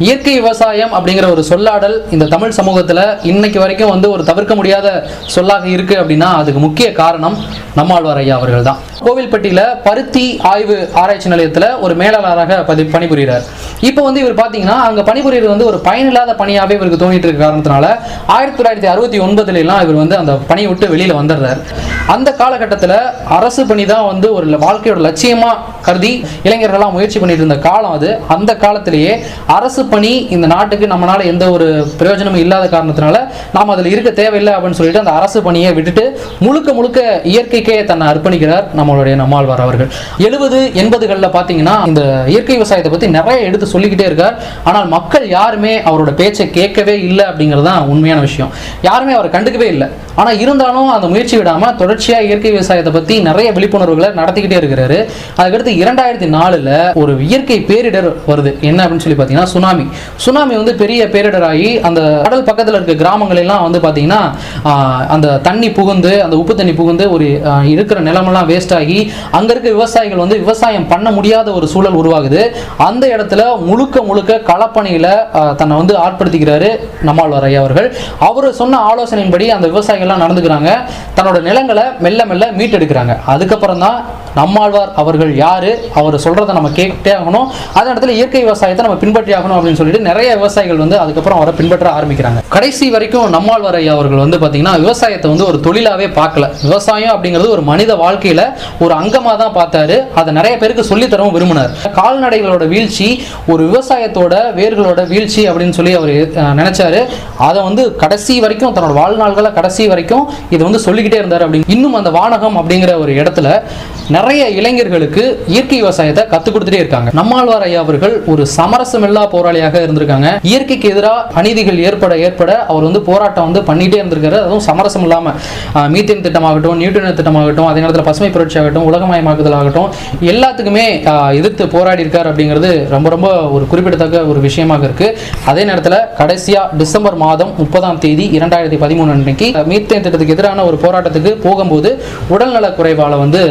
இயற்கை விவசாயம் அப்படிங்கிற ஒரு சொல்லாடல் இந்த தமிழ் சமூகத்துல இன்னைக்கு வரைக்கும் வந்து ஒரு தவிர்க்க முடியாத சொல்லாக இருக்கு அப்படின்னா அதுக்கு முக்கிய காரணம் நம்மாழ்வார் ஐயா அவர்கள் தான். கோவில்பட்டியில பருத்தி ஆய்வு ஆராய்ச்சி நிலையத்துல ஒரு மேலாளராக பதி பணிபுரிகிறார். இப்போ வந்து இவர் பாத்தீங்கன்னா அங்க பணிபுரிகிறது வந்து ஒரு பயனில்லாத பணியாவே இவருக்கு தோணிட்டு இருக்க காரணத்தினால ஆயிரத்தி தொள்ளாயிரத்தி அறுபத்தி ஒன்பதுல எல்லாம் இவர் வந்து அந்த பணியை விட்டு வெளியில வந்துடுறாரு. அந்த காலகட்டத்துல அரசு பணி தான் வந்து ஒரு வாழ்க்கையோட லட்சியமா கருதி இளைஞர்கள்லாம் முயற்சி பண்ணிட்டு இருந்த காலம் அது. அந்த காலத்திலேயே அரசு பணி இந்த நாட்டுக்கு நம்மளால எந்த ஒரு பிரயோஜனமும் இல்லாத காரணத்தினால நாம் அதில் இருக்க தேவையில்லை அப்படின்னு சொல்லிட்டு அந்த அரசு பணியை விட்டுட்டு முழுக்க முழுக்க இயற்கைக்கே தன்னை அர்ப்பணிக்கிறார். நம்மளுடைய நம்மாழ்வார் அவர்கள். எழுபது எண்பதுகளில் பார்த்தீங்கன்னா இந்த இயற்கை விவசாயத்தை பற்றி நிறைய எடுத்து சொல்லிக்கிட்டே இருக்கார். ஆனால் மக்கள் யாருமே அவரோட பேச்சை கேட்கவே இல்லை அப்படிங்கிறது தான் உண்மையான விஷயம். யாருமே அவரை கண்டுக்கவே இல்லை. ஆனால் இருந்தாலும் அந்த முயற்சி விடாமல் தொடர்ச்சியாக இயற்கை விவசாயத்தை பற்றி நிறைய விழிப்புணர்வுகளை நடத்திக்கிட்டே இருக்கிறாரு. அதுக்கடுத்து இரண்டாயிரத்தி நாலில் ஒரு இயற்கை பேரிடர் வருது. என்ன அப்படின்னு சொல்லி பார்த்தீங்கன்னா சுனாமி. சுனாமி வந்து பெரிய பேரிடர் ஆகி அந்த கடல் பக்கத்தில் இருக்க கிராமங்கள் எல்லாம் வந்து பார்த்தீங்கன்னா அந்த தண்ணி புகுந்து அந்த உப்பு தண்ணி புகுந்து ஒரு இருக்கிற நிலமெல்லாம் வேஸ்ட்டாக ஆகி அங்கே இருக்க விவசாயிகள் வந்து விவசாயம் பண்ண முடியாத ஒரு சூழல் உருவாகுது. அந்த இடத்துல முழுக்க முழுக்க களப்பணியில் தன்னை வந்து ஆட்படுத்திக்கிறாரு நம்மாழ்வார் ஐயா அவர்கள். அவர் சொன்ன ஆலோசனையின்படி அந்த விவசாயிகள்லாம் நடந்துக்கிறாங்க. தன்னோட நிலங்களை மெல்ல மெல்ல மீட்டெடுக்கிறாங்க. அதுக்கப்புறம் தான் நம்மாழ்வார் அவர்கள் யாரு? அவர் சொல்றதை நம்ம கேட்டே ஆகணும். அதே இடத்துல இயற்கை விவசாயத்தை நம்ம பின்பற்றி ஆகணும் அப்படின்னு சொல்லிட்டு நிறைய விவசாயிகள் வந்து அதுக்கப்புறம் அவரை பின்பற்ற ஆரம்பிக்கிறாங்க. கடைசி வரைக்கும் நம்மாழ்வார் ஐயா அவர்கள் வந்து பார்த்தீங்கன்னா விவசாயத்தை வந்து ஒரு தொழிலாவே பார்க்கல. விவசாயம் அப்படிங்கிறது ஒரு மனித வாழ்க்கையில ஒரு அங்கமா தான் பார்த்தாரு. அதை நிறைய பேருக்கு சொல்லித்தரவும் விரும்பினார். கால்நடைகளோட வீழ்ச்சி ஒரு விவசாயத்தோட வேர்களோட வீழ்ச்சி அப்படின்னு சொல்லி அவர் நினைச்சாரு. அதை வந்து கடைசி வரைக்கும் தன்னோட வாழ்நாள்களை கடைசி வரைக்கும் இதை வந்து சொல்லிக்கிட்டே இருந்தார் அப்படின்னு. இன்னும் அந்த வானகம் அப்படிங்கிற ஒரு இடத்துல நிறைய இளைஞர்களுக்கு இயற்கை விவசாயத்தை கற்றுக் கொடுத்துட்டே இருக்காங்க. நம்மாழ்வார் ஐயா அவர்கள் ஒரு சமரசமில்லா போராளியாக இருந்திருக்காங்க. இயற்கைக்கு எதிராக அநீதிகள் ஏற்பட ஏற்பட அவர் வந்து போராட்டம் வந்து பண்ணிட்டே இருந்திருக்காரு. அதுவும் சமரசம் இல்லாம மீத்தேன் திட்டமாகட்டும் நியூட்டன் திட்டமாகட்டும் அதே நேரத்தில் பசுமை புரட்சி ஆகட்டும் உலகமயமாக்குதல் ஆகட்டும் எல்லாத்துக்குமே எதிர்த்து போராடி இருக்கார் அப்படிங்கிறது ரொம்ப ரொம்ப ஒரு குறிப்பிடத்தக்க ஒரு விஷயமாக இருக்கு. அதே நேரத்தில் கடைசியாக டிசம்பர் மாதம் முப்பதாம் தேதி இரண்டாயிரத்தி பதிமூணு அன்னைக்கு மீத்தேன் திட்டத்துக்கு எதிரான ஒரு போராட்டத்துக்கு போகும்போது உடல்நலக் குறைவால் வந்து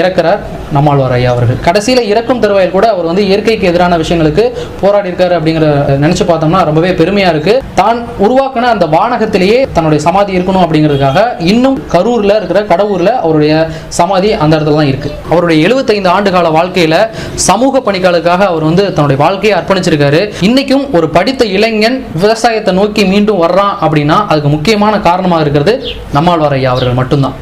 இறக்கிறார் நம்மாழ்வார் ஐயா அவர்கள். கடைசியில் இறக்கும் தருவாயில் கூட அவர் வந்து இயற்கைக்கு எதிரான விஷயங்களுக்கு போராடி இருக்காரு அப்படிங்கிற நினைச்சு பார்த்தோம்னா ரொம்பவே பெருமையா இருக்கு. தான் உருவாக்கின அந்த வானகத்திலேயே தன்னுடைய சமாதி இருக்கணும் அப்படிங்கிறதுக்காக இன்னும் கரூர்ல இருக்கிற கடவுர்ல அவருடைய சமாதி அந்த இடத்துல தான் இருக்கு. அவருடைய 75 ஆண்டு கால வாழ்க்கையில சமூக பணிகளுக்காக அவர் வந்து தன்னுடைய வாழ்க்கையை அர்ப்பணிச்சிருக்காரு. இன்னைக்கும் ஒரு படித்த இளைஞன் விவசாயத்தை நோக்கி மீண்டும் வர்றான் அப்படின்னா அதுக்கு முக்கியமான காரணமாக இருக்கிறது நம்மாழ்வார் ஐயா அவர்கள் மட்டும்தான்.